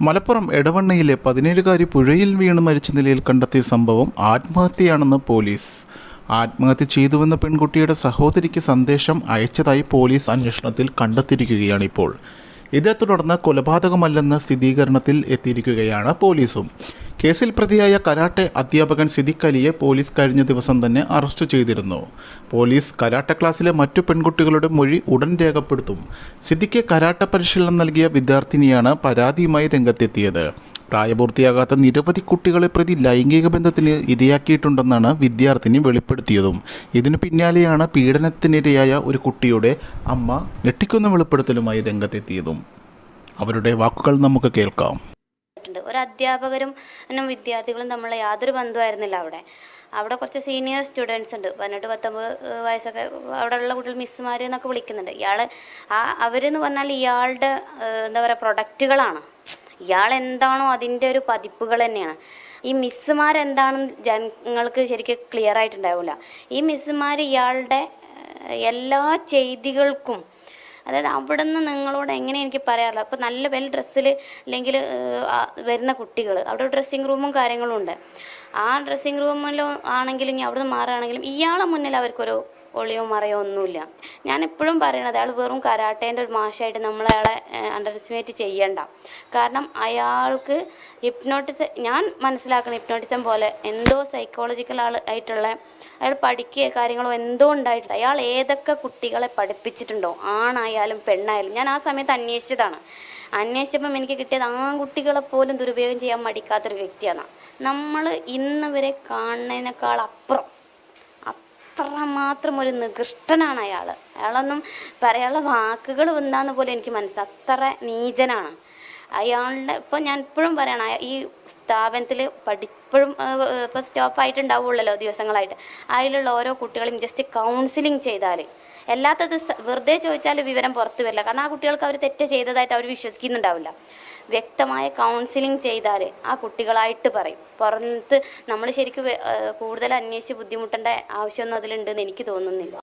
മലപ്പുറം എടവണ്ണയിലെ പതിനേഴുകാരി പുഴയിൽ വീണ് മരിച്ച നിലയിൽ കണ്ടെത്തിയ സംഭവം ആത്മഹത്യയാണെന്ന് പോലീസ്. ആത്മഹത്യ ചെയ്തുവെന്ന പെൺകുട്ടിയുടെ സഹോദരിക്ക് സന്ദേശം അയച്ചതായി പോലീസ് അന്വേഷണത്തിൽ കണ്ടെത്തിയിരിക്കുകയാണിപ്പോൾ. ഇതേ തുടർന്ന് കൊലപാതകമല്ലെന്ന സ്ഥിരീകരണത്തിൽ എത്തിയിരിക്കുകയാണ് പോലീസും. കേസിൽ പ്രതിയായ കരാട്ടെ അധ്യാപകൻ സിദിഖ് അലിയെ പോലീസ് കഴിഞ്ഞ ദിവസം തന്നെ അറസ്റ്റ് ചെയ്തിരുന്നു. പോലീസ് കരാട്ടെ ക്ലാസ്സിലെ മറ്റു പെൺകുട്ടികളുടെ മൊഴി ഉടൻ രേഖപ്പെടുത്തും. സിദിഖ് കരാട്ടെ പരിശീലനം നൽകിയ വിദ്യാർത്ഥിനിയാണ് പരാതിയുമായി രംഗത്തെത്തിയത്. പ്രായപൂർത്തിയാകാത്ത നിരവധി കുട്ടികളെ പ്രതി ലൈംഗിക ബന്ധത്തിന് ഇരയാക്കിയിട്ടുണ്ടെന്നാണ് വിദ്യാർത്ഥിനി വെളിപ്പെടുത്തിയതും. ഇതിനു പിന്നാലെയാണ് പീഡനത്തിനിരയായ ഒരു കുട്ടിയുടെ അമ്മ ഞെട്ടിക്കുന്ന വെളിപ്പെടുത്തലുമായി രംഗത്തെത്തിയതും. അവരുടെ വാക്കുകൾ നമുക്ക് കേൾക്കാം. ഒരു അധ്യാപകരും വിദ്യാർത്ഥികളും തമ്മിലുള്ള യാതൊരു ബന്ധമായിരുന്നില്ല അവിടെ. അവിടെ കുറച്ച് സീനിയർ സ്റ്റുഡൻസ് ഉണ്ട്. പതിനെട്ട് പത്തൊമ്പത് വയസ്സൊക്കെ അവിടെയുള്ള കുട്ടികൾ മിസ്സുമാർ എന്നൊക്കെ വിളിക്കുന്നുണ്ട്. ഇയാൾ ആ അവരെന്ന് പറഞ്ഞാൽ ഇയാളുടെ എന്താ പറയുക പ്രൊഡക്റ്റുകളാണ് ഇയാൾ എന്താണോ അതിന്റെ ഒരു പതിപ്പുകൾ തന്നെയാണ്. ഈ മിസ്സുമാർ എന്താണെന്ന് ജനങ്ങൾക്ക് ശരിക്കും ക്ലിയർ ആയിട്ടുണ്ടാവില്ല. ഈ മിസ്സുമാർ ഇയാളുടെ എല്ലാ ചെയ്തികൾക്കും അതായത് അവിടെ നിന്ന് നിങ്ങളോട് എങ്ങനെ എനിക്ക് പറയാറുള്ളത് അപ്പോൾ നല്ല വെൽ ഡ്രസ്സിൽ അല്ലെങ്കിൽ വരുന്ന കുട്ടികൾ അവിടെ ഡ്രസ്സിങ് റൂമും കാര്യങ്ങളും ഉണ്ട്. ആ ഡ്രസ്സിങ് റൂമിലും ആണെങ്കിലും ഇനി അവിടെ നിന്ന് മാറുകയാണെങ്കിലും ഇയാളെ മുന്നിൽ അവർക്കൊരു ഒളിയോ മറയോ ഒന്നുമില്ല. ഞാൻ എപ്പോഴും പറയണത് അയാൾ വെറും കരാട്ടേന്റെ ഒരു മാഷായിട്ട് നമ്മൾ അയാളെ അണ്ടർ എസ്റ്റിമേറ്റ് ചെയ്യണ്ട. കാരണം അയാൾക്ക് ഹിപ്നോട്ടിസം ഞാൻ മനസ്സിലാക്കുന്ന ഹിപ്നോട്ടിസം പോലെ എന്തോ സൈക്കോളജിക്കൽ ആൾ ആയിട്ടുള്ള അയാൾ പഠിക്കുക കാര്യങ്ങളോ എന്തോ ഉണ്ടായിട്ടില്ല അയാൾ ഏതൊക്കെ കുട്ടികളെ പഠിപ്പിച്ചിട്ടുണ്ടോ ആണായാലും പെണ്ണായാലും. ഞാൻ ആ സമയത്ത് അന്വേഷിച്ചതാണ്. അന്വേഷിച്ചപ്പം എനിക്ക് കിട്ടിയത് ആൺകുട്ടികളെ പോലും ദുരുപയോഗം ചെയ്യാൻ മടിക്കാത്തൊരു വ്യക്തിയാണ്. നമ്മൾ ഇന്ന് വരെ കാണുന്നതിനേക്കാൾ അപ്പുറം അത്രമാത്രം ഒരു നികൃഷ്ടനാണ് അയാൾ അയാളൊന്നും പറയാനുള്ള വാക്കുകൾ എന്താന്ന് പോലും എനിക്ക് മനസ്സിലായി അത്ര നീചനാണ്. അയാളുടെ ഇപ്പം ഞാൻ ഇപ്പോഴും പറയണ ഈ സ്ഥാപനത്തിൽ പഠിപ്പോഴും ഇപ്പം സ്റ്റോപ്പ് ആയിട്ടുണ്ടാവുള്ളല്ലോ ദിവസങ്ങളായിട്ട്. അതിലുള്ള ഓരോ കുട്ടികളെയും ജസ്റ്റ് കൗൺസിലിംഗ് ചെയ്താൽ അല്ലാത്തത് വെറുതെ ചോദിച്ചാൽ വിവരം പുറത്തു വരില്ല. കാരണം ആ കുട്ടികൾക്ക് അവർ തെറ്റ് ചെയ്തതായിട്ട് അവർ വിശ്വസിക്കുന്നുണ്ടാവില്ല. വ്യക്തമായ കൗൺസിലിംഗ് ചെയ്താൽ ആ കുട്ടികളായിട്ട് പറയും. പുറത്ത് നമ്മൾ ശരിക്കും കൂടുതൽ അന്വേഷിച്ച് ബുദ്ധിമുട്ടേണ്ട ആവശ്യമൊന്നും അതിലുണ്ടെന്ന് എനിക്ക് തോന്നുന്നില്ല.